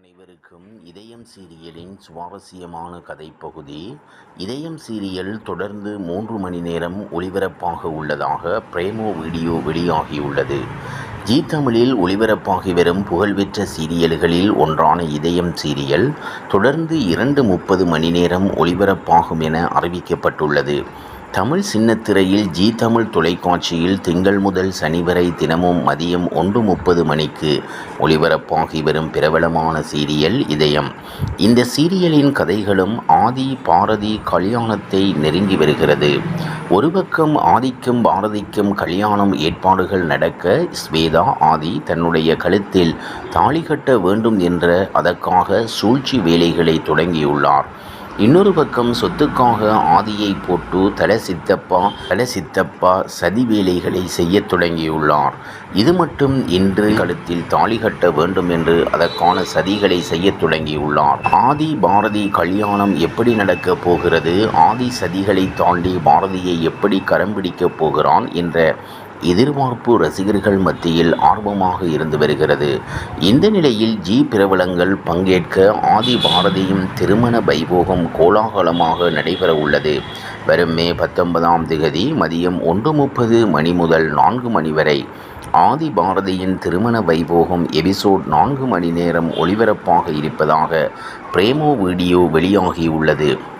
அனைவருக்கும் இதயம் சீரியலின் சுவாரஸ்யமான கதைப்பகுதி. இதயம் சீரியல் தொடர்ந்து மூன்று மணி நேரம் ஒளிபரப்பாக உள்ளதாக பிரேமோ வீடியோ வெளியாகியுள்ளது. ஜீ தமிழில் ஒளிபரப்பாகி வரும் புகழ்பெற்ற சீரியல்களில் ஒன்றான இதயம் சீரியல் தொடர்ந்து இரண்டு முப்பது மணி நேரம் ஒளிபரப்பாகும் என அறிவிக்கப்பட்டுள்ளது. தமிழ் சின்னத்திரையில் ஜீ தமிழ் தொலைக்காட்சியில் திங்கள் முதல் சனி வரை தினமும் மதியம் ஒன்று முப்பது மணிக்கு ஒளிபரப்பாகி வரும் பிரபலமான சீரியல் இதயம். இந்த சீரியலின் கதைகளும் ஆதி பாரதி கல்யாணத்தை நெருங்கி வருகிறது. ஒரு பக்கம் ஆதிக்கும் பாரதிக்கும் கல்யாணம் ஏற்பாடுகள் நடக்க ஸ்வேதா ஆதி தன்னுடைய கழுத்தில் தாலி கட்ட வேண்டும் என்ற அதற்காக சூழ்ச்சி வேலைகளை தொடங்கியுள்ளார். இன்னொரு பக்கம் சொத்துக்காக ஆதியை போட்டு தல சித்தப்பா தல சித்தப்பா சதி வேலைகளை செய்யத் தொடங்கியுள்ளார். இது மட்டும் இன்று கழுத்தில் தாலி கட்ட வேண்டும் என்று அதற்கான சதிகளை செய்யத் தொடங்கியுள்ளார். ஆதி பாரதி கல்யாணம் எப்படி நடக்கப் போகிறது? ஆதி சதிகளை தாண்டி பாரதியை எப்படி கரம் பிடிக்கப் போகிறான்? என்ற எதிர்பார்ப்பு ரசிகர்கள் மத்தியில் ஆர்வமாக இருந்து வருகிறது. இந்த நிலையில் ஜி பிரபலங்கள் பங்கேற்க ஆதி பாரதியும் திருமண வைபோகம் கோலாகலமாக நடைபெற உள்ளது. வரும் மே பத்தொன்பதாம் திகதி மதியம் ஒன்று முப்பது மணி முதல் நான்கு மணி வரை ஆதி பாரதியின் திருமண வைபோகம் எபிசோட் நான்கு மணி நேரம் ஒளிபரப்பாக இருப்பதாக பிரேமோ வீடியோ வெளியாகியுள்ளது.